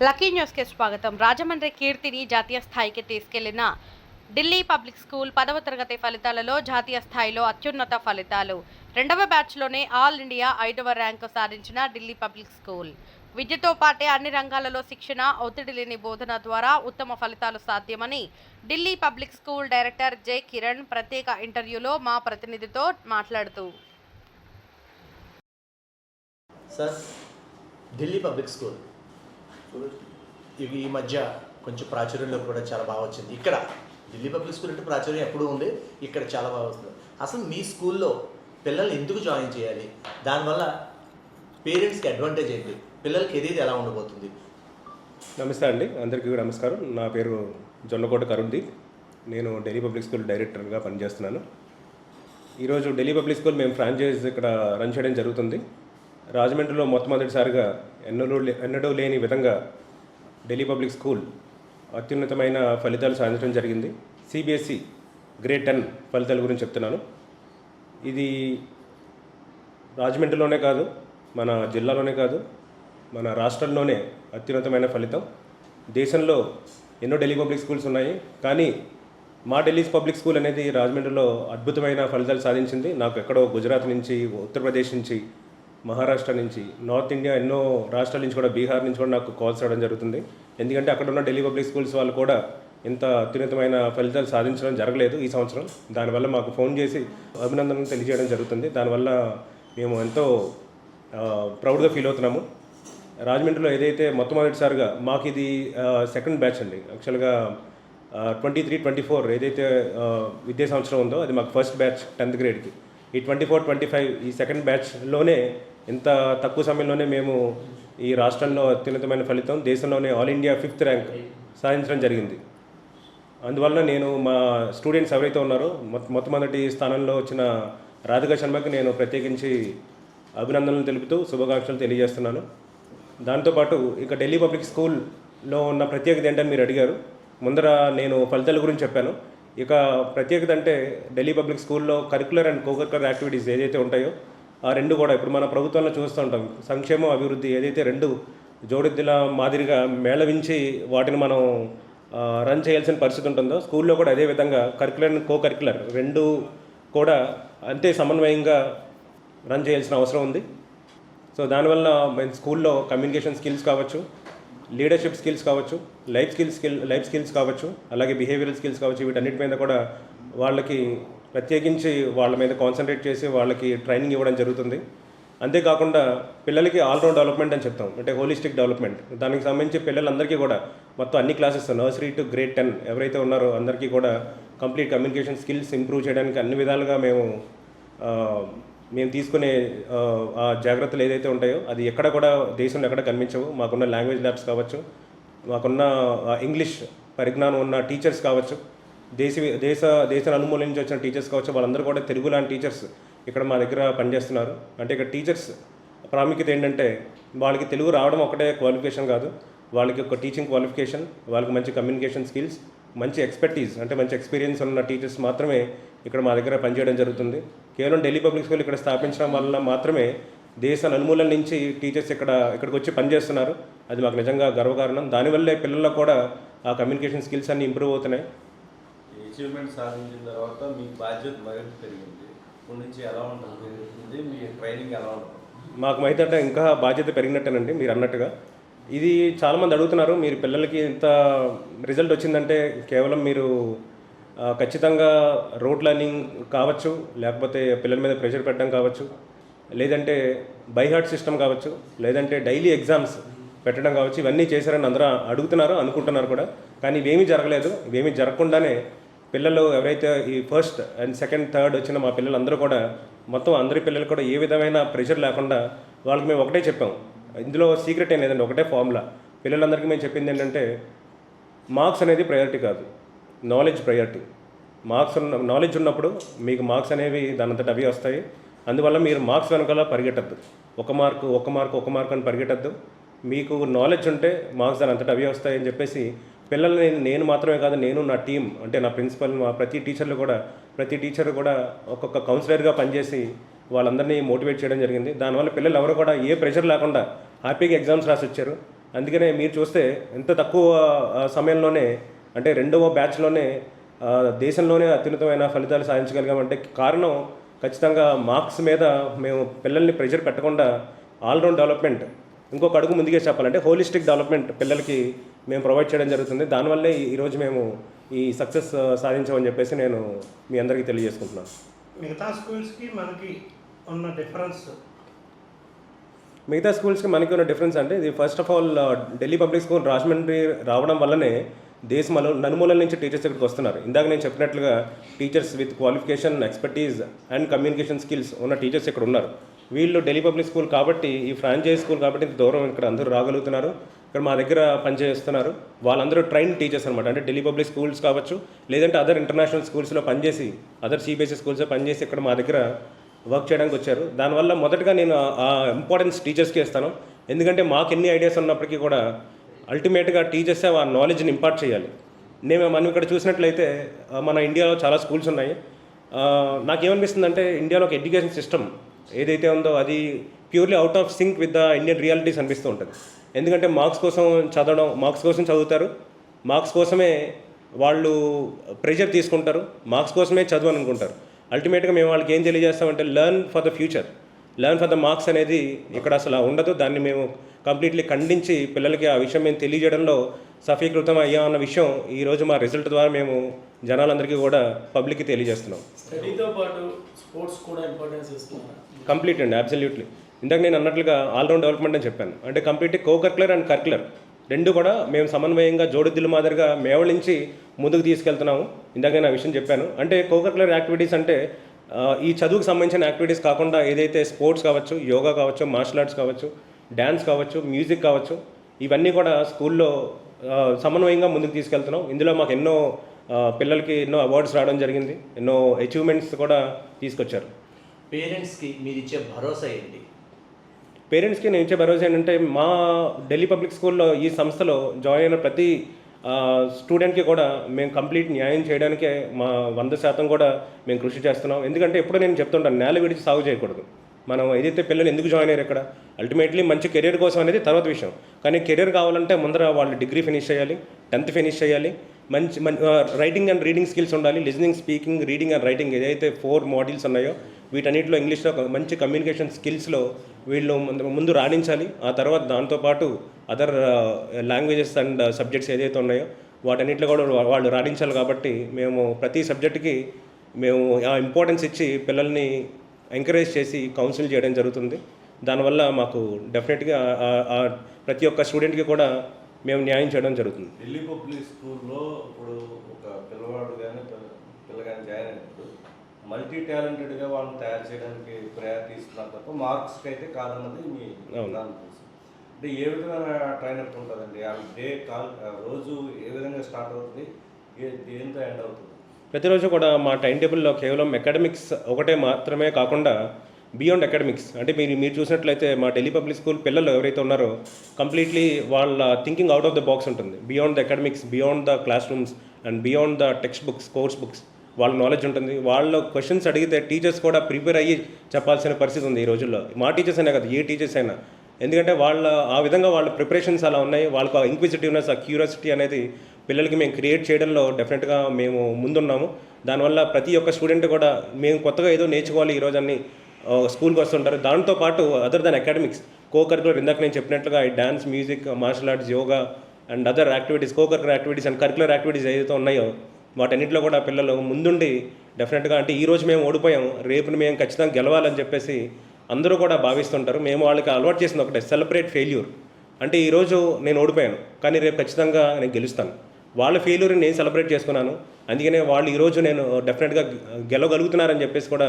Lucky న్యూస్కి స్వాగతం. రాజమండ్రి కీర్తిని జాతీయ స్థాయికి తీసుకెళ్ళిన ఢిల్లీ పబ్లిక్ స్కూల్ పదవ తరగతి ఫలితాలలో జాతీయ స్థాయిలో అత్యున్నత ఫలితాలు. రెండవ బ్యాచ్లోనే ఆల్ ఇండియా ఐదవ ర్యాంకు సాధించిన ఢిల్లీ పబ్లిక్ స్కూల్. విద్యతో పాటే అన్ని రంగాలలో శిక్షణ ఒత్తిడి లేని బోధన ద్వారా ఉత్తమ ఫలితాలు సాధ్యమని Delhi public school director J. Kiran ప్రత్యేక ఇంటర్వ్యూలో మా ప్రతినిధితో మాట్లాడుతూ సార్ ఢిల్లీ పబ్లిక్ స్కూల్. ఇవి ఈ మధ్య కొంచెం ప్రాచుర్యంలో కూడా చాలా బాగా వచ్చింది. ఇక్కడ ఢిల్లీ పబ్లిక్ స్కూల్ అంటే ప్రాచుర్యం ఎప్పుడూ ఉంది ఇక్కడ చాలా బాగా వస్తుంది. అసలు మీ స్కూల్లో పిల్లల్ని ఎందుకు జాయిన్ చేయాలి? దానివల్ల పేరెంట్స్కి అడ్వాంటేజ్ ఏంటి? పిల్లలకి ఏది ఎలా ఉండబోతుంది? నమస్తే అండి. అందరికీ నమస్కారం. నా పేరు జొన్నకోట కరుణ్దీప్ నేను ఢిల్లీ పబ్లిక్ స్కూల్ డైరెక్టర్గా పనిచేస్తున్నాను. ఈరోజు ఢిల్లీ పబ్లిక్ స్కూల్ మేము ఫ్రాంచైజ్ ఇక్కడ రన్ చేయడం జరుగుతుంది. రాజమండ్రిలో మొట్టమొదటిసారిగా ఎన్నడూ లే- ఎన్నడూ లేని విధంగా ఢిల్లీ పబ్లిక్ స్కూల్ అత్యున్నతమైన ఫలితాలు సాధించడం జరిగింది. సిబిఎస్ఈ గ్రేడ్ టెన్ ఫలితాల గురించి చెప్తున్నాను. ఇది రాజమండ్రిలోనే కాదు మన జిల్లాలోనే కాదు మన రాష్ట్రంలోనే అత్యున్నతమైన ఫలితం. దేశంలో ఎన్నో ఢిల్లీ పబ్లిక్ స్కూల్స్ ఉన్నాయి కానీ మా ఢిల్లీ పబ్లిక్ స్కూల్ అనేది రాజమండ్రిలో అద్భుతమైన ఫలితాలు సాధించింది. నాకు ఎక్కడో గుజరాత్ నుంచి ఉత్తరప్రదేశ్ నుంచి మహారాష్ట్ర నుంచి నార్త్ ఇండియా ఎన్నో రాష్ట్రాల నుంచి కూడా బీహార్ నుంచి కూడా నాకు కాల్స్ రావడం జరుగుతుంది. ఎందుకంటే అక్కడ ఉన్న ఢిల్లీ పబ్లిక్ స్కూల్స్ వాళ్ళు కూడా ఇంత అత్యున్నతమైన ఫలితాలు సాధించడం జరగలేదు ఈ సంవత్సరం. దానివల్ల మాకు ఫోన్ చేసి అభినందనలు తెలియజేయడం జరుగుతుంది. దానివల్ల మేము ఎంతో ప్రౌడ్గా ఫీల్ అవుతున్నాము. రాజమండ్రిలో ఏదైతే మొట్టమొదటిసారిగా మాకు ఇది సెకండ్ బ్యాచ్ అండి. యాక్చువల్గా ట్వంటీ త్రీ ట్వంటీ ఫోర్ ఏదైతే విద్యా సంవత్సరం ఉందో అది మాకు ఫస్ట్ బ్యాచ్ టెన్త్ గ్రేడ్కి. ఈ ట్వంటీ ఫోర్ ట్వంటీ ఫైవ్ ఈ సెకండ్ బ్యాచ్లోనే ఇంత తక్కువ సమయంలోనే మేము ఈ రాష్ట్రంలో అత్యున్నతమైన ఫలితం దేశంలోనే ఆల్ ఇండియా ఫిఫ్త్ ర్యాంక్ సాధించడం జరిగింది. అందువల్ల నేను మా స్టూడెంట్స్ ఎవరైతే ఉన్నారో మొట్టమొదటి స్థానంలో వచ్చిన రాధికా శర్మకి నేను ప్రత్యేకించి అభినందనలు తెలుపుతూ శుభాకాంక్షలు తెలియజేస్తున్నాను. దాంతోపాటు ఇక ఢిల్లీ పబ్లిక్ స్కూల్లో ఉన్న ప్రత్యేకత ఏంటని మీరు అడిగారు. ముందర నేను ఫలితాల గురించి చెప్పాను. ఇక ప్రత్యేకత అంటే ఢిల్లీ పబ్లిక్ స్కూల్లో కరికులర్ అండ్ కోకరికులర్ యాక్టివిటీస్ ఏదైతే ఉంటాయో ఆ రెండు కూడా ఇప్పుడు మన ప్రభుత్వంలో చూస్తూ ఉంటాం. సంక్షేమం అభివృద్ధి ఏదైతే రెండు జోడిద్దుల మాదిరిగా మేళవించి వాటిని మనం రన్ చేయాల్సిన పరిస్థితి ఉంటుందో స్కూల్లో కూడా అదే విధంగా కరికులర్ అండ్ కో కరికులర్ రెండు కూడా అంతే సమన్వయంగా రన్ చేయాల్సిన అవసరం ఉంది. సో దానివల్ల మేము స్కూల్లో కమ్యూనికేషన్ స్కిల్స్ కావచ్చు లీడర్షిప్ స్కిల్స్ కావచ్చు life skills skill life skills కావచ్చు అలాగే బిహేవియరల్ స్కిల్స్ కావచ్చు వీటన్నిటి మీద కూడా వాళ్ళకి ప్రత్యేకించి వాళ్ళ మీద కాన్సన్ట్రేట్ చేసి వాళ్ళకి ట్రైనింగ్ ఇవ్వడం జరుగుతుంది. అంతేకాకుండా పిల్లలకి ఆల్రౌండ్ డెవలప్మెంట్ అని చెప్తాం. అంటే హోలిస్టిక్ డెవలప్మెంట్ దానికి సంబంధించి పిల్లలందరికీ కూడా మొత్తం అన్ని classes nursery to grade ten ఎవరైతే ఉన్నారో అందరికీ కూడా కంప్లీట్ కమ్యూనికేషన్ స్కిల్స్ ఇంప్రూవ్ చేయడానికి అన్ని విధాలుగా మేము మేము తీసుకునే ఆ, జాగ్రత్తలు ఏదైతే ఉంటాయో అది ఎక్కడ కూడా దేశంలో ఎక్కడ కనిపించవు. మాకున్న లాంగ్వేజ్ ల్యాబ్స్ కావచ్చు మాకున్న ఇంగ్లీష్ పరిజ్ఞానం ఉన్న టీచర్స్ కావచ్చు దేశ దేశ దేశ నలుమూల నుంచి వచ్చిన టీచర్స్ కావచ్చు వాళ్ళందరూ కూడా తెలుగు లాంటి టీచర్స్ ఇక్కడ మా దగ్గర పనిచేస్తున్నారు. అంటే ఇక్కడ టీచర్స్ ప్రాముఖ్యత ఏంటంటే వాళ్ళకి తెలుగు రావడం ఒకటే క్వాలిఫికేషన్ కాదు. వాళ్ళకి ఒక టీచింగ్ క్వాలిఫికేషన్ వాళ్ళకి మంచి కమ్యూనికేషన్ స్కిల్స్ మంచి ఎక్స్పర్టీస్ అంటే మంచి ఎక్స్పీరియన్స్ ఉన్న టీచర్స్ మాత్రమే ఇక్కడ మా దగ్గర పనిచేయడం జరుగుతుంది. కేవలం ఢిల్లీ పబ్లిక్ స్కూల్ ఇక్కడ స్థాపించడం వల్ల మాత్రమే దేశ నలుమూలల నుంచి టీచర్స్ ఇక్కడ ఇక్కడికి వచ్చి పనిచేస్తున్నారు. అది మాకు నిజంగా గర్వకారణం. దానివల్లే పిల్లల్లో కూడా ఆ కమ్యూనికేషన్ స్కిల్స్ అన్నీ ఇంప్రూవ్ అవుతున్నాయి. అచీవ్మెంట్ సాధించిన తర్వాత మీ బాధ్యత మరింత పెరిగింది. ఇప్పటి నుంచి ఎలా ఉంటుంది మీ ట్రైనింగ్ ఎలా ఉంటుంది? మాకు మైతే ఇంకా బాధ్యత పెరిగినట్టేనండి మీరు అన్నట్టుగా. ఇది చాలామంది అడుగుతున్నారు మీరు పిల్లలకి ఇంత రిజల్ట్ వచ్చిందంటే కేవలం మీరు ఖచ్చితంగా రోడ్ లర్నింగ్ కావచ్చు లేకపోతే పిల్లల మీద ప్రెషర్ పెట్టడం కావచ్చు లేదంటే బైహార్ట్ సిస్టమ్ కావచ్చు లేదంటే డైలీ ఎగ్జామ్స్ పెట్టడం కావచ్చు ఇవన్నీ చేశారని అందరూ అడుగుతున్నారు అనుకుంటున్నారు కూడా. కానీ ఇవేమీ జరగలేదు. ఇవేమీ జరగకుండానే పిల్లలు ఎవరైతే ఈ ఫస్ట్ అండ్ సెకండ్ థర్డ్ వచ్చిన మా పిల్లలందరూ కూడా మొత్తం అందరి పిల్లలు కూడా ఏ విధమైన ప్రెషర్ లేకుండా వాళ్ళకి మేము ఒకటే చెప్పాం. ఇందులో సీక్రెట్ ఏం లేదండి ఒకటే ఫార్ములా పిల్లలందరికీ మేము చెప్పింది ఏంటంటే మార్క్స్ అనేది ప్రయారిటీ కాదు నాలెడ్జ్ ప్రయారిటీ మార్క్స్ ఉన్న నాలెడ్జ్ ఉన్నప్పుడు మీకు మార్క్స్ అనేవి దానంతట అవి వస్తాయి. అందువల్ల మీరు మార్క్స్ వెనకాల పరిగెట్టద్దు. ఒక మార్కు ఒక మార్కు ఒక మార్కు అని పరిగెట్టద్దు. మీకు నాలెడ్జ్ ఉంటే మార్క్స్ దాని అంతటా అవి వస్తాయని చెప్పేసి పిల్లల్ని నేను మాత్రమే కాదు నేను నా టీం అంటే నా ప్రిన్సిపల్ మా ప్రతి టీచర్లు కూడా ప్రతి టీచర్ కూడా ఒక్కొక్క కౌన్సిలర్గా పనిచేసి వాళ్ళందరినీ మోటివేట్ చేయడం జరిగింది. దానివల్ల పిల్లలు ఎవరు కూడా ఏ ప్రెషర్ లేకుండా హ్యాపీగా ఎగ్జామ్స్ రాసి వచ్చారు అందుకనే మీరు చూస్తే ఎంత తక్కువ సమయంలోనే అంటే రెండవ బ్యాచ్లోనే దేశంలోనే అత్యున్నతమైన ఫలితాలు సాధించగలిగామంటే కారణం ఖచ్చితంగా మార్క్స్ మీద మేము పిల్లల్ని ప్రెషర్ పెట్టకుండా ఆల్రౌండ్ డెవలప్మెంట్ ఇంకొక అడుగు ముందుగా చెప్పాలంటే హోలిస్టిక్ డెవలప్మెంట్ పిల్లలకి మేము ప్రొవైడ్ చేయడం జరుగుతుంది. దానివల్లే ఈరోజు మేము ఈ సక్సెస్ సాధించామని చెప్పేసి నేను మీ అందరికీ తెలియజేసుకుంటున్నాను మిగతా స్కూల్స్కి మనకి ఉన్న డిఫరెన్స్ మిగతా స్కూల్స్కి మనకి ఉన్న డిఫరెన్స్ అంటే ఇది first of all Delhi public school Rajahmundry రావడం వల్లనే దేశం నలుమూలల నుంచి టీచర్స్ ఇక్కడికి వస్తున్నారు. ఇందాక నేను చెప్పినట్లుగా teachers with qualification expertise and communication skills ఉన్న టీచర్స్ ఇక్కడ ఉన్నారు. వీళ్ళు ఢిల్లీ పబ్లిక్ స్కూల్ కాబట్టి ఈ ఫ్రాంచైజ్ స్కూల్ కాబట్టి ఇంత దూరం ఇక్కడ అందరూ రాగలుగుతున్నారు. ఇక్కడ మా దగ్గర పనిచేస్తున్నారు. వాళ్ళందరూ ట్రైన్ టీచర్స్ అనమాట అంటే ఢిల్లీ పబ్లిక్ స్కూల్స్ కావచ్చు లేదంటే అదర్ ఇంటర్నేషనల్ స్కూల్స్లో పనిచేసి అదర్ సిబిఎస్ఈ స్కూల్స్లో పనిచేసి ఇక్కడ మా దగ్గర వర్క్ చేయడానికి వచ్చారు. దానివల్ల మొదటగా నేను ఆ ఇంపార్టెన్స్ టీచర్స్కి ఇస్తాను. ఎందుకంటే మాకు ఎన్ని ఐడియాస్ ఉన్నప్పటికీ కూడా అల్టిమేట్గా టీచర్సే ఆ నాలెడ్జ్ని ఇంపార్ట్ చేయాలి. నేను మనం ఇక్కడ చూసినట్లయితే మన ఇండియాలో చాలా స్కూల్స్ ఉన్నాయి. నాకేమనిపిస్తుంది అంటే ఇండియాలో ఒక ఎడ్యుకేషన్ సిస్టమ్ ఏదైతే ఉందో అది purely out of sync with the Indian realities అనిపిస్తూ ఉంటుంది. ఎందుకంటే మార్క్స్ కోసం చదవడం మార్క్స్ కోసం చదువుతారు. మార్క్స్ కోసమే వాళ్ళు ప్రెషర్ తీసుకుంటారు. మార్క్స్ కోసమే చదువు అనుకుంటారు. అల్టిమేట్గా మేము వాళ్ళకి ఏం తెలియజేస్తామంటే learn for the future learn for the marks అనేది ఇక్కడ అసలు ఉండదు. దాన్ని మేము కంప్లీట్లీ ఖండించి పిల్లలకి ఆ విషయం మేము తెలియజేయడంలో సఫీకృతం అయ్యాం అన్న విషయం ఈరోజు మా రిజల్ట్ ద్వారా మేము జనాలందరికీ కూడా పబ్లిక్కి తెలియజేస్తున్నాం. స్టడీతో పాటు స్పోర్ట్స్ కూడా ఇంపార్టెన్స్ కంప్లీట్ అండి. అబ్సల్యూట్లీ ఇందాక నేను అన్నట్లుగా ఆల్రౌండ్ డెవలప్మెంట్ అని చెప్పాను. అంటే complete co curricular and curricular రెండు కూడా మేము సమన్వయంగా జోడిద్దుల మాదిరిగా మేవలించి ముందుకు తీసుకెళ్తున్నాము. ఇందాక నేను ఆ విషయం చెప్పాను. అంటే కో కరికులర్ యాక్టివిటీస్ అంటే ఈ చదువుకు సంబంధించిన యాక్టివిటీస్ కాకుండా ఏదైతే స్పోర్ట్స్ కావచ్చు యోగా కావచ్చు మార్షల్ ఆర్ట్స్ కావచ్చు డ్యాన్స్ కావచ్చు మ్యూజిక్ కావచ్చు ఇవన్నీ కూడా స్కూల్లో సమన్వయంగా ముందుకు తీసుకెళ్తున్నాం. ఇందులో మాకు ఎన్నో పిల్లలకి ఎన్నో అవార్డ్స్ రావడం జరిగింది. ఎన్నో అచీవ్మెంట్స్ కూడా తీసుకొచ్చారు. పేరెంట్స్కి మీరు ఇచ్చే భరోసా ఏంటి? పేరెంట్స్కి నేను ఇచ్చే భరోసా ఏంటంటే మా ఢిల్లీ పబ్లిక్ స్కూల్లో ఈ సంస్థలో జాయిన్ అయిన ప్రతి స్టూడెంట్కి కూడా మేము కంప్లీట్ న్యాయం చేయడానికే మా వంద శాతం కూడా మేము కృషి చేస్తున్నాం. ఎందుకంటే ఎప్పుడూ నేను చెప్తుంటాను నేల విడిచి సాగు చేయకూడదు. మనం ఏదైతే పిల్లలు ఎందుకు జాయిన్ అయ్యారు ఇక్కడ? అల్టిమేట్లీ మంచి కెరీర్ కోసం అనేది తర్వాత విషయం. కానీ కెరీర్ కావాలంటే ముందర వాళ్ళు డిగ్రీ ఫినిష్ చేయాలి టెన్త్ ఫినిష్ చేయాలి. మంచి రైటింగ్ అండ్ రీడింగ్ స్కిల్స్ ఉండాలి. Listening speaking reading and writing ఏదైతే ఫోర్ మాడ్యూల్స్ ఉన్నాయో వీటన్నిటిలో ఇంగ్లీష్లో ఒక మంచి కమ్యూనికేషన్ స్కిల్స్లో వీళ్ళు ముందు రాణించాలి. ఆ తర్వాత దాంతోపాటు అదర్ లాంగ్వేజెస్ అండ్ సబ్జెక్ట్స్ ఏదైతే ఉన్నాయో వాటన్నిటిలో కూడా వాళ్ళు రాణించాలి కాబట్టి మేము ప్రతి సబ్జెక్టుకి మేము ఆ ఇంపార్టెన్స్ ఇచ్చి పిల్లల్ని ఎంకరేజ్ చేసి కౌన్సిల్ చేయడం జరుగుతుంది. దానివల్ల మాకు డెఫినెట్గా ప్రతి ఒక్క స్టూడెంట్కి కూడా మేము న్యాయం చేయడం జరుగుతుంది. ఢిల్లీ పబ్లిక్ స్కూల్లో ఇప్పుడు ఒక పిల్లవాడుగా కానీ పిల్ల కానీ జాయిన్ అయినప్పుడు మల్టీ టాలెంటెడ్గా వాళ్ళని తయారు చేయడానికి ప్రయారిటీ ఇస్తున్నారు తప్ప మార్క్స్కి అయితే కాదన్నది మీ అంటే ఏ విధమైన ట్రైనప్ ఉంటుందండి ఆ డే కాల్ రోజు ఏ విధంగా స్టార్ట్ అవుతుంది? ఏ దేంతో ఎండ్ అవుతుంది? ప్రతిరోజు కూడా మా టైం టేబుల్లో కేవలం అకాడమిక్స్ ఒకటే మాత్రమే కాకుండా బియాండ్ అకాడమిక్స్. అంటే మీరు మీరు చూసినట్లయితే మా ఢిల్లీ పబ్లిక్ స్కూల్ పిల్లలు ఎవరైతే ఉన్నారో కంప్లీట్లీ వాళ్ళ thinking out of the box ఉంటుంది. Beyond the academics beyond the classrooms and beyond the textbooks course books. వాళ్ళ నాలెడ్జ్ ఉంటుంది. వాళ్ళ క్వశ్చన్స్ అడిగితే టీచర్స్ కూడా ప్రిపేర్ అయ్యి చెప్పాల్సిన పరిస్థితి ఉంది ఈ రోజుల్లో. మా టీచర్స్ అయినా కదా ఏ టీచర్స్ అయినా. ఎందుకంటే వాళ్ళ ఆ విధంగా వాళ్ళ ప్రిపరేషన్స్ అలా ఉన్నాయి. వాళ్ళకు ఆ ఇంక్విజిటివ్నెస్ ఆ క్యూరియాసిటీ అనేది పిల్లలకి మేము క్రియేట్ చేయడంలో డెఫినెట్గా మేము ముందున్నాము. దానివల్ల ప్రతి ఒక్క స్టూడెంట్ కూడా మేము కొత్తగా ఏదో నేర్చుకోవాలి ఈరోజు అన్ని స్కూల్కి వస్తుంటారు. దాంతో పాటు other than academics co curricular ఇందాక నేను చెప్పినట్లుగా ఈ dance music martial arts yoga and other activities co curricular activities and curricular activities ఏదైతే ఉన్నాయో వాటన్నిటిలో కూడా పిల్లలు ముందుండి డెఫినెట్గా అంటే ఈ రోజు మేము ఓడిపోయాం రేపు మేము ఖచ్చితంగా గెలవాలని చెప్పేసి అందరూ కూడా భావిస్తుంటారు. మేము వాళ్ళకి అలవాటు చేసింది ఒకటే సెలబ్రేట్ ఫెయిల్యూర్ అంటే ఈరోజు నేను ఓడిపోయాను కానీ రేపు ఖచ్చితంగా నేను గెలుస్తాను. వాళ్ళ ఫెయిల్యూర్ని నేను సెలబ్రేట్ చేసుకున్నాను. అందుకనే వాళ్ళు ఈరోజు నేను డెఫినెట్గా గెలవగలుగుతున్నారని చెప్పేసి కూడా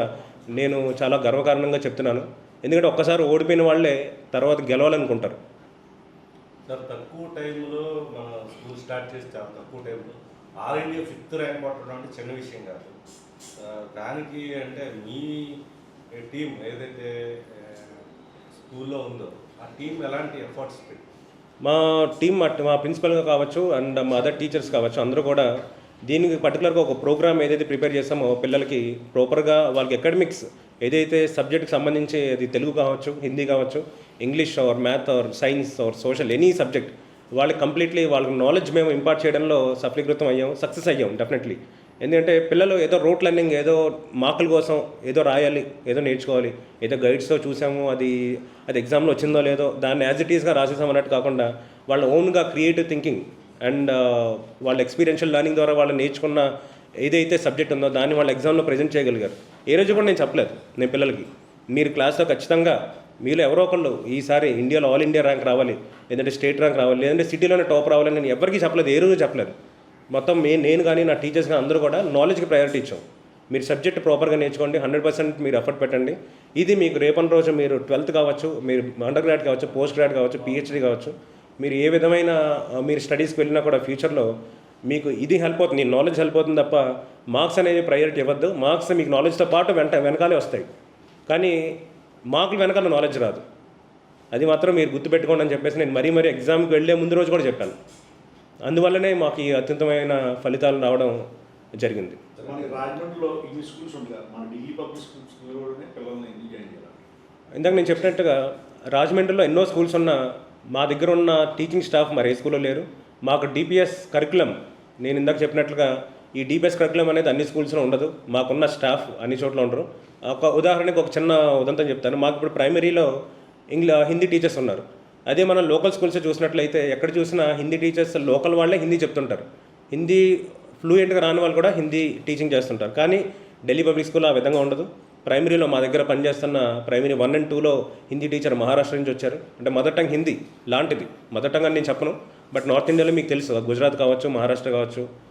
నేను చాలా గర్వకారణంగా చెప్తున్నాను. ఎందుకంటే ఒక్కసారి ఓడిపోయిన వాళ్ళే తర్వాత గెలవాలనుకుంటారు. సార్ తక్కువ టైంలో మన స్కూల్ స్టార్ట్ చేసి చాలా తక్కువ టైంలో ఆల్ ఇండియా ఫిఫ్త్ ర్యాంక్ పట్టడం అంటే చిన్న విషయం కాదు. దానికి అంటే మీ టీం ఏదైతే స్కూల్లో ఉందో ఆ టీం ఎలాంటి ఎఫర్ట్స్ పెట్టి? మా టీం అట్- మా ప్రిన్సిపల్గా కావచ్చు అండ్ మా అదర్ టీచర్స్ కావచ్చు అందరూ కూడా దీనికి పర్టికులర్గా ఒక ప్రోగ్రామ్ ఏదైతే ప్రిపేర్ చేస్తామో పిల్లలకి ప్రాపర్గా వాళ్ళకి అకాడమిక్స్ ఏదైతే సబ్జెక్ట్కి సంబంధించి అది తెలుగు కావచ్చు హిందీ కావచ్చు English or math or science or social any subject వాళ్ళకి కంప్లీట్లీ వాళ్ళకి నాలెడ్జ్ మేము ఇంపార్ట్ చేయడంలో సఫలీకృతం అయ్యాం సక్సెస్ అయ్యాం డెఫినెట్లీ ఎందుకంటే పిల్లలు ఏదో రోట్ లెర్నింగ్ ఏదో మార్కుల కోసం ఏదో రాయాలి ఏదో నేర్చుకోవాలి ఏదో గైడ్స్తో చూసాము అది అది ఎగ్జామ్లో వచ్చిందో లేదో దాన్ని యాజ్ ఇట్ ఈస్గా రాసేసాం అన్నట్టు కాకుండా వాళ్ళ ఓన్గా క్రియేటివ్ థింకింగ్ అండ్ వాళ్ళ ఎక్స్పీరియన్షియల్ లెర్నింగ్ ద్వారా వాళ్ళు నేర్చుకున్న ఏదైతే సబ్జెక్ట్ ఉందో దాన్ని వాళ్ళ ఎగ్జామ్లో ప్రజెంట్ చేయగలిగారు. ఏ రోజు కూడా నేను చెప్పలేదు నేను పిల్లలకి. మీరు క్లాస్లో ఖచ్చితంగా మీలో ఎవరో ఒకళ్ళు ఈసారి ఇండియాలో ఆల్ ఇండియా ర్యాంక్ రావాలి లేదంటే స్టేట్ ర్యాంక్ రావాలి లేదంటే సిటీలోనే టాప్ రావాలని నేను ఎవరికీ చెప్పలేదు ఏ రోజు చెప్పలేదు. మొత్తం మే నేను కానీ నా టీచర్స్ కానీ అందరూ కూడా నాలెడ్జ్కి ప్రయారిటీ ఇచ్చాం. మీరు సబ్జెక్ట్ ప్రాపర్గా నేర్చుకోండి హండ్రెడ్ పర్సెంట్ మీరు ఎఫర్ట్ పెట్టండి. ఇది మీకు రేపటి రోజు మీరు ట్వెల్త్ కావచ్చు మీరు అండర్ గ్రాడ్ కావచ్చు పోస్ట్ గ్రాడ్ కావచ్చు పిహెచ్డీ కావచ్చు మీరు ఏ విధమైన మీరు స్టడీస్కి వెళ్ళినా కూడా ఫ్యూచర్లో మీకు ఇది హెల్ప్ అవుతుంది నాలెడ్జ్ హెల్ప్ అవుతుంది తప్ప మార్క్స్ అనేది ప్రయారిటీ ఇవ్వద్దు. మార్క్స్ మీకు నాలెడ్జ్తో పాటు వెంట వెనకాలే వస్తాయి. కానీ మార్కులు వెనకాల నాలెడ్జ్ రాదు. అది మాత్రం మీరు గుర్తుపెట్టుకోండి అని చెప్పేసి నేను మరీ మరీ ఎగ్జామ్కి వెళ్ళే ముందు రోజు కూడా చెప్పాను. అందువల్లనే మాకు ఈ అత్యుత్తమైన ఫలితాలు రావడం జరిగింది. ఇందాక నేను చెప్పినట్టుగా రాజమండ్రిలో ఎన్నో స్కూల్స్ ఉన్న మా దగ్గర ఉన్న టీచింగ్ స్టాఫ్ మరి ఏ స్కూల్లో లేరు? మాకు డిపిఎస్ కరికులం నేను ఇందాక చెప్పినట్లుగా ఈ డీపీఎస్ కరికులం అనేది అన్ని స్కూల్స్లో ఉండదు. మాకున్న స్టాఫ్ అన్ని చోట్ల ఉండరు. ఒక ఉదాహరణకు ఒక చిన్న ఉదంతం చెప్తాను. మాకు ఇప్పుడు ప్రైమరీలో ఇంగ్లా హిందీ టీచర్స్ ఉన్నారు. అదే మనం లోకల్ స్కూల్స్ చూసినట్లయితే ఎక్కడ చూసినా హిందీ టీచర్స్ లోకల్ వాళ్ళే హిందీ చెప్తుంటారు. హిందీ ఫ్లూయెంట్గా రాని వాళ్ళు కూడా హిందీ టీచింగ్ చేస్తుంటారు. కానీ ఢిల్లీ పబ్లిక్ స్కూల్ ఆ విధంగా ఉండదు. ప్రైమరీలో మా దగ్గర పనిచేస్తున్న ప్రైమరీ వన్ అండ్ టూలో హిందీ టీచర్ మహారాష్ట్ర నుంచి వచ్చారు. అంటే మదర్ టంగ్ హిందీ లాంటిది. మదర్ టంగ్ అని నేను చెప్పను. బట్ నార్త్ ఇండియాలో మీకు తెలుసు. గుజరాత్ కావచ్చు మహారాష్ట్ర కావచ్చు.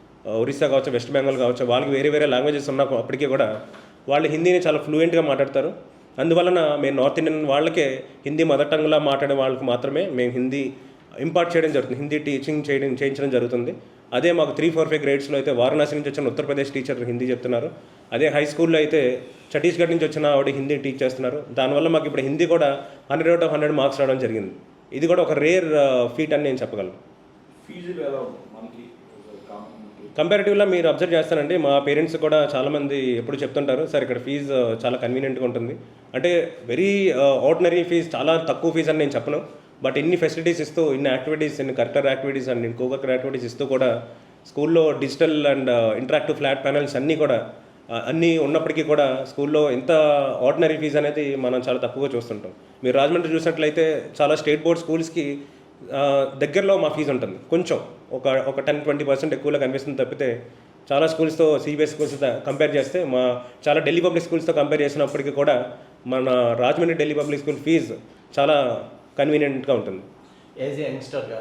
ఒరిస్సా కావచ్చు వెస్ట్ బెంగాల్ కావచ్చు వాళ్ళకి వేరే వేరే లాంగ్వేజెస్ ఉన్నా అప్పటికీ కూడా వాళ్ళు హిందీని చాలా ఫ్లూయెంట్గా మాట్లాడతారు. అందువలన మేము నార్త్ ఇండియన్ వాళ్ళకే హిందీ మదర్ టంగ్లా మాట్లాడే వాళ్ళకి మాత్రమే మేము హిందీ ఇంపార్ట్ చేయడం జరుగుతుంది. హిందీ టీచింగ్ చేయడం చేయించడం జరుగుతుంది. అదే మాకు త్రీ ఫోర్ ఫైవ్ గ్రేడ్స్లో అయితే వారణాసి నుంచి వచ్చిన ఉత్తరప్రదేశ్ టీచర్ హిందీ చెప్తున్నారు. అదే హై స్కూల్లో అయితే ఛత్తీస్గఢ్ నుంచి వచ్చిన ఆవిడ హిందీ టీచ్ చేస్తున్నారు. దానివల్ల మాకు ఇప్పుడు హిందీ కూడా hundred out of hundred marks రావడం జరిగింది. ఇది కూడా ఒక రేర్ ఫీట్ అని నేను చెప్పగలను. ఫీజులు ఎలా మనకి కంపారిటివ్లో మీరు అబ్జర్వ్ చేస్తానండి. మా పేరెంట్స్ కూడా చాలామంది ఎప్పుడు చెప్తుంటారు సార్ ఇక్కడ ఫీజు uh, చాలా కన్వీనియంట్గా ఉంటుంది. అంటే వెరీ ఆర్డినరీ ఫీజ్ చాలా తక్కువ ఫీజు అని నేను చెప్పను. బట్ ఇన్ని ఫెసిలిటీస్ ఇస్తూ ఇన్ని యాక్టివిటీస్ ఇన్ని కరెక్టర్ యాక్టివిటీస్ అండ్ ఇన్ని కోకర్ యాక్టివిటీస్ ఇస్తూ కూడా స్కూల్లో digital and interactive flat panels అన్నీ కూడా uh, అన్నీ ఉన్నప్పటికీ కూడా స్కూల్లో ఇంత ఆర్డినరీ ఫీజు అనేది మనం చాలా తక్కువగా చూస్తుంటాం. మీరు రాజమండ్రి చూసినట్లయితే చాలా స్టేట్ బోర్డ్ స్కూల్స్కి దగ్గరలో మా ఫీజు ఉంటుంది. కొంచెం ఒక ఒక టెన్ ట్వంటీ పర్సెంట్ ఎక్కువలో కనిపిస్తుంది తప్పితే చాలా స్కూల్స్తో సిబిఎస్ స్కూల్స్తో కంపేర్ చేస్తే మా చాలా ఢిల్లీ పబ్లిక్ స్కూల్స్తో కంపేర్ చేసినప్పటికీ కూడా మన Rajahmundry Delhi public school fees చాలా కన్వీనియంట్గా ఉంటుంది. యాజ్ ఏ యంగ్స్టర్గా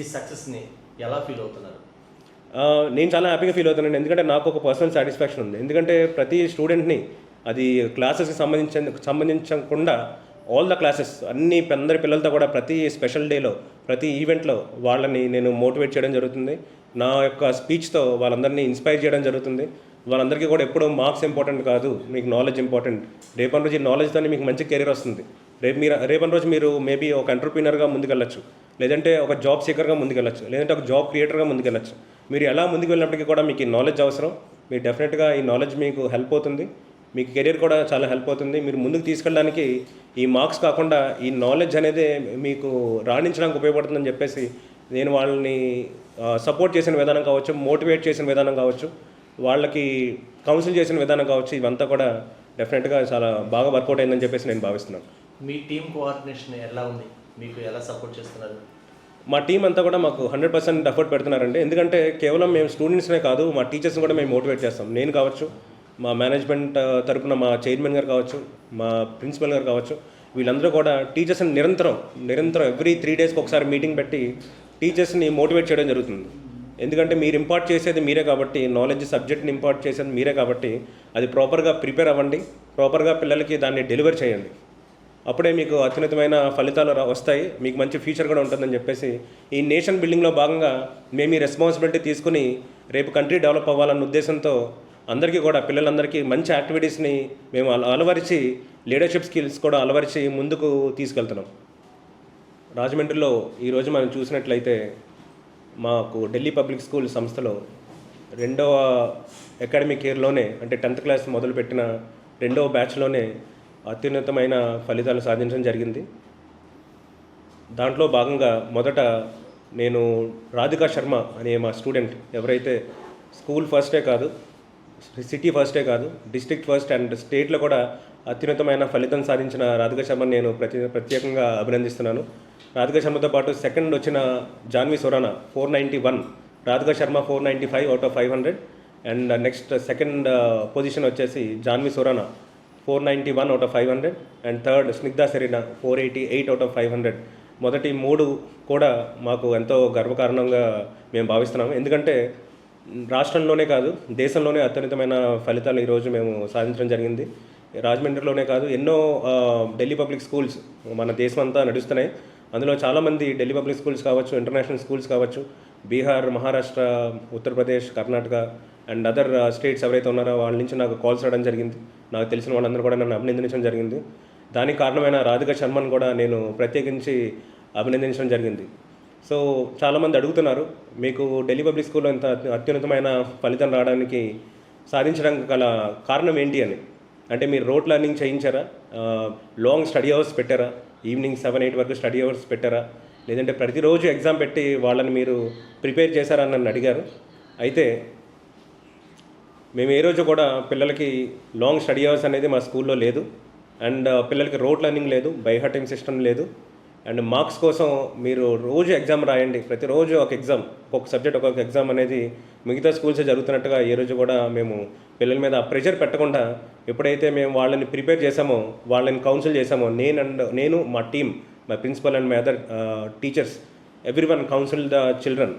ఈ సక్సెస్ని ఎలా ఫీల్ అవుతున్నారు? నేను చాలా హ్యాపీగా ఫీల్ అవుతున్నాను. ఎందుకంటే నాకు ఒక పర్సనల్ సాటిస్ఫాక్షన్ ఉంది. ఎందుకంటే ప్రతి స్టూడెంట్ని అది క్లాసెస్కి సంబంధించిన సంబంధించకుండా ఆల్ ద క్లాసెస్ అన్ని అందరి పిల్లలతో కూడా ప్రతి స్పెషల్ డేలో ప్రతి ఈవెంట్లో వాళ్ళని నేను మోటివేట్ చేయడం జరుగుతుంది. నా యొక్క స్పీచ్తో వాళ్ళందరినీ ఇన్స్పైర్ చేయడం జరుగుతుంది. వాళ్ళందరికీ కూడా ఎప్పుడూ మార్క్స్ ఇంపార్టెంట్ కాదు. మీకు నాలెడ్జ్ ఇంపార్టెంట్. రేపటి రోజు ఈ నాలెడ్జ్తోనే మీకు మంచి కెరీర్ వస్తుంది. రేపు మీరు రేపటి రోజు మీరు మేబీ ఒక ఎంటర్ప్రీనర్గా ముందుకెళ్ళచ్చు. లేదంటే ఒక జాబ్ సీకర్గా ముందుకెళ్ళచ్చు. లేదంటే ఒక జాబ్ క్రియేటర్గా ముందుకెళ్ళచ్చు. మీరు ఎలా ముందుకు వెళ్ళినప్పటికీ కూడా మీకు ఈ నాలెడ్జ్ అవసరం. మీరు డెఫినెట్గా ఈ నాలెడ్జ్ మీకు హెల్ప్ అవుతుంది. మీకు కెరీర్ కూడా చాలా హెల్ప్ అవుతుంది. మీరు ముందుకు తీసుకెళ్ళడానికి ఈ మార్క్స్ కాకుండా ఈ నాలెడ్జ్ అనేది మీకు రాణించడానికి ఉపయోగపడుతుందని చెప్పేసి నేను వాళ్ళని సపోర్ట్ చేసిన విధానం కావచ్చు మోటివేట్ చేసిన విధానం కావచ్చు వాళ్ళకి కౌన్సిల్ చేసిన విధానం కావచ్చు ఇవంతా కూడా డెఫినెట్గా చాలా బాగా వర్కౌట్ అయిందని చెప్పేసి నేను భావిస్తున్నాను. మీ టీమ్ కోఆర్డినేషన్ ఎలా ఉంది? మీకు ఎలా సపోర్ట్ చేస్తున్నారు? మా టీం అంతా కూడా మాకు హండ్రెడ్ పర్సెంట్ ఎఫర్ట్ పెడుతున్నారండి. ఎందుకంటే కేవలం మేము స్టూడెంట్స్నే కాదు మా టీచర్స్ని కూడా మేము మోటివేట్ చేస్తాం. నేను కావచ్చు మా మేనేజ్మెంట్ తరపున మా చైర్మన్ గారు కావచ్చు మా ప్రిన్సిపల్ గారు కావచ్చు వీళ్ళందరూ కూడా టీచర్స్ని నిరంతరం నిరంతరం ఎవ్రీ త్రీ డేస్కి ఒకసారి మీటింగ్ పెట్టి టీచర్స్ని మోటివేట్ చేయడం జరుగుతుంది. ఎందుకంటే మీరు ఇంపార్ట్ చేసేది మీరే కాబట్టి నాలెడ్జ్ సబ్జెక్ట్ని ఇంపార్ట్ చేసేది మీరే కాబట్టి అది ప్రాపర్గా ప్రిపేర్ అవ్వండి ప్రాపర్గా పిల్లలకి దాన్ని డెలివర్ చేయండి. అప్పుడే మీకు అత్యున్నతమైన ఫలితాలు వస్తాయి మీకు మంచి ఫ్యూచర్ కూడా ఉంటుందని చెప్పేసి ఈ నేషన్ బిల్డింగ్లో భాగంగా మేము ఈ రెస్పాన్సిబిలిటీ తీసుకుని రేపు కంట్రీ డెవలప్ అవ్వాలన్న ఉద్దేశంతో అందరికీ కూడా పిల్లలందరికీ మంచి యాక్టివిటీస్ని మేము అల- అలవరిచి లీడర్షిప్ స్కిల్స్ కూడా అలవరిచి ముందుకు తీసుకెళ్తున్నాం. రాజమండ్రిలో ఈరోజు మనం చూసినట్లయితే మాకు ఢిల్లీ పబ్లిక్ స్కూల్ సంస్థలో రెండవ అకాడమిక్ ఇయర్లోనే అంటే టెన్త్ క్లాస్ మొదలుపెట్టిన రెండవ బ్యాచ్లోనే అత్యున్నతమైన ఫలితాలు సాధించడం జరిగింది. దాంట్లో భాగంగా మొదట నేను రాధికా శర్మ అనే మా స్టూడెంట్ ఎవరైతే స్కూల్ ఫస్టే కాదు సిటీ ఫస్టే కాదు డిస్ట్రిక్ట్ ఫస్ట్ అండ్ స్టేట్లో కూడా అత్యున్నతమైన ఫలితం సాధించిన రాధిక శర్మని నేను ప్రతి ప్రత్యేకంగా అభినందిస్తున్నాను. రాధిక శర్మతో పాటు సెకండ్ వచ్చిన Janhvi Sorana four ninety one. Radhika Sharma four ninety five out of five hundred. And next second position వచ్చేసి Janhvi Sorana four ninety one out of five hundred. And third Snigdha Serena four eighty eight out of five hundred. మొదటి మూడు కూడా మాకు ఎంతో గర్వకారణంగా మేము భావిస్తున్నాము. ఎందుకంటే రాష్ట్రంలోనే కాదు దేశంలోనే అత్యున్నతమైన ఫలితాలు ఈరోజు మేము సాధించడం జరిగింది. రాజమండ్రిలోనే కాదు ఎన్నో ఢిల్లీ పబ్లిక్ స్కూల్స్ మన దేశం అంతా నడుస్తున్నాయి. అందులో చాలామంది ఢిల్లీ పబ్లిక్ స్కూల్స్ కావచ్చు ఇంటర్నేషనల్ స్కూల్స్ కావచ్చు Bihar Maharashtra Uttar Pradesh Karnataka and other states ఎవరైతే ఉన్నారో వాళ్ళ నుంచి నాకు కాల్స్ రావడం జరిగింది. నాకు తెలిసిన వాళ్ళందరూ కూడా నన్ను అభినందించడం జరిగింది. దానికి కారణమైన రాధిక శర్మను కూడా నేను ప్రత్యేకించి అభినందించడం జరిగింది. సో చాలామంది అడుగుతున్నారు మీకు ఢిల్లీ పబ్లిక్ స్కూల్లో ఇంత అత్యున్నతమైన ఫలితం రావడానికి సాధించడానికి గల కారణం ఏంటి అని? అంటే మీరు రోడ్ లెర్నింగ్ చేయించారా? లాంగ్ స్టడీ అవర్స్ పెట్టారా? ఈవినింగ్ సెవెన్ ఎయిట్ వరకు స్టడీ అవర్స్ పెట్టారా? లేదంటే ప్రతిరోజు ఎగ్జామ్ పెట్టి వాళ్ళని మీరు ప్రిపేర్ చేశారా అని నన్ను అడిగారు. అయితే మేము ఏ రోజు కూడా పిల్లలకి లాంగ్ స్టడీ అవర్స్ అనేది మా స్కూల్లో లేదు. అండ్ పిల్లలకి రోడ్ లర్నింగ్ లేదు బైహాటింగ్ సిస్టమ్ లేదు. అండ్ మార్క్స్ కోసం మీరు రోజు ఎగ్జామ్ రాయండి. ప్రతిరోజు ఒక ఎగ్జామ్ ఒక్కొక్క సబ్జెక్ట్ ఒక్కొక్క ఎగ్జామ్ అనేది మిగతా స్కూల్స్ జరుగుతున్నట్టుగా ఏ రోజు కూడా మేము పిల్లల మీద ప్రెషర్ పెట్టకుండా ఎప్పుడైతే మేము వాళ్ళని ప్రిపేర్ చేసామో వాళ్ళని కౌన్సిల్ చేసామో నేను అండ్ నేను మా team my principal and my other teachers everyone counsel the children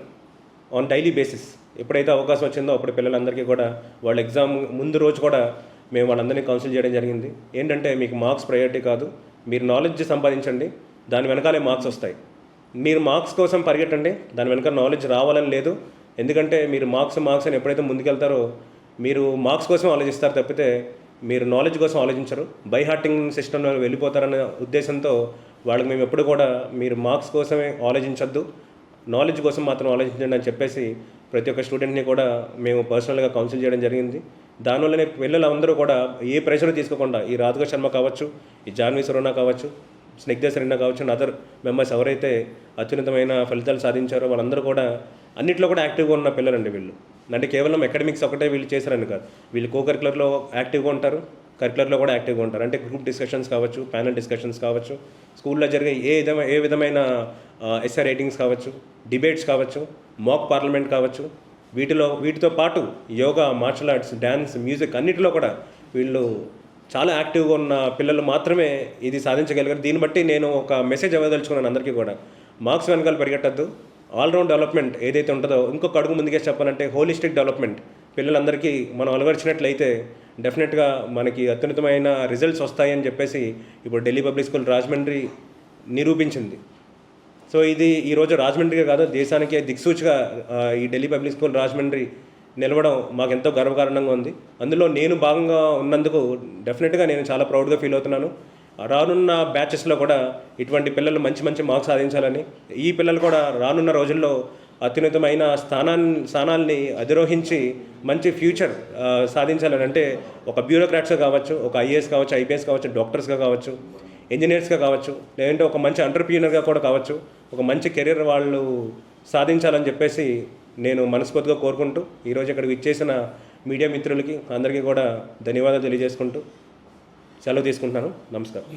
on daily basis. ఎప్పుడైతే అవకాశం వచ్చిందో అప్పుడు పిల్లలందరికీ కూడా వాళ్ళ ఎగ్జామ్ ముందు రోజు కూడా మేము వాళ్ళందరినీ కౌన్సిల్ చేయడం జరిగింది. ఏంటంటే మీకు మార్క్స్ ప్రయారిటీ కాదు. మీరు నాలెడ్జ్ సంపాదించండి. దాని వెనకాలే మార్క్స్ వస్తాయి. మీరు మార్క్స్ కోసం పరిగెట్టండి. దాని వెనక నాలెడ్జ్ రావాలని లేదు. ఎందుకంటే మీరు మార్క్స్ మార్క్స్ అని ఎప్పుడైతే ముందుకెళ్తారో మీరు మార్క్స్ కోసం ఆలోచిస్తారు తప్పితే మీరు నాలెడ్జ్ కోసం ఆలోచించరు. బై హార్టింగ్ సిస్టంలో వెళ్ళిపోతారనే ఉద్దేశంతో వాళ్ళకి మేము ఎప్పుడు కూడా మీరు మార్క్స్ కోసమే ఆలోచించొద్దు. నాలెడ్జ్ కోసం మాత్రం ఆలోచించండి అని చెప్పేసి ప్రతి ఒక్క స్టూడెంట్ని కూడా మేము పర్సనల్గా కౌన్సిల్ చేయడం జరిగింది. దానివల్లనే పిల్లలు అందరూ కూడా ఏ ప్రెషర్ తీసుకోకుండా ఈ రాధిక శర్మ కావచ్చు ఈ జాన్వీ సరోనా కావచ్చు స్నిగ్ధ సరైన కావచ్చు అండ్ అదర్ మెంబర్స్ ఎవరైతే అత్యున్నతమైన ఫలితాలు సాధించారో వాళ్ళందరూ కూడా అన్నింటిలో కూడా యాక్టివ్గా ఉన్న పిల్లలండి వీళ్ళు. అంటే కేవలం అకాడమిక్స్ ఒకటే వీళ్ళు చేశారని కాదు. వీళ్ళు కో కరికులర్లో యాక్టివ్గా ఉంటారు కరికులర్లో కూడా యాక్టివ్గా ఉంటారు. అంటే గ్రూప్ డిస్కషన్స్ కావచ్చు ప్యానల్ డిస్కషన్స్ కావచ్చు స్కూల్లో జరిగే ఏ విధమైన ఏ విధమైన ఎస్ఆర్ రైటింగ్స్ కావచ్చు డిబేట్స్ కావచ్చు మాక్ పార్లమెంట్ కావచ్చు వీటిలో వీటితో పాటు yoga martial arts dance music అన్నిటిలో కూడా వీళ్ళు చాలా యాక్టివ్గా ఉన్న పిల్లలు మాత్రమే ఇది సాధించగలిగారు. దీన్ని బట్టి నేను ఒక మెసేజ్ ఇవ్వదలుచుకున్నాను అందరికీ కూడా. మార్క్స్ వెనకాల పరిగెట్టద్దు. ఆల్రౌండ్ డెవలప్మెంట్ ఏదైతే ఉంటుందో ఇంకొక అడుగు ముందుకే చెప్పాలంటే హోలిస్టిక్ డెవలప్మెంట్. పిల్లలందరికీ మనం అలవరిచినట్లయితే డెఫినెట్గా మనకి అత్యున్నతమైన రిజల్ట్స్ వస్తాయని చెప్పేసి ఇప్పుడు ఢిల్లీ పబ్లిక్ స్కూల్ రాజమండ్రి నిరూపించింది. సో ఇది ఈరోజు రాజమండ్రిగా కాదు దేశానికే దిక్సూచిగా ఈ ఢిల్లీ పబ్లిక్ స్కూల్ రాజమండ్రి నిలవడం మాకు ఎంతో గర్వకారణంగా ఉంది. అందులో నేను భాగంగా ఉన్నందుకు డెఫినెట్గా నేను చాలా ప్రౌడ్గా ఫీల్ అవుతున్నాను. రానున్న బ్యాచెస్లో కూడా ఇటువంటి పిల్లలు మంచి మంచి మార్క్స్ సాధించాలని ఈ పిల్లలు కూడా రానున్న రోజుల్లో అత్యున్నతమైన స్థానాన్ని స్థానాల్ని అధిరోహించి మంచి ఫ్యూచర్ సాధించాలని అంటే ఒక బ్యూరోక్రాట్స్గా కావచ్చు ఒక ఐఏఎస్ కావచ్చు ఐపీఎస్ కావచ్చు డాక్టర్స్గా కావచ్చు ఇంజనీర్స్గా కావచ్చు లేదంటే ఒక మంచి ఎంటర్ప్రీనర్గా కూడా కావచ్చు ఒక మంచి కెరీర్ వాళ్ళు సాధించాలని చెప్పేసి నేను మనస్ఫూర్తిగా కోరుకుంటూ ఈరోజు ఇక్కడికి ఇచ్చేసిన మీడియా మిత్రులకి అందరికీ కూడా ధన్యవాదాలు తెలియజేసుకుంటూ సెలవు తీసుకుంటున్నాను. నమస్కారం.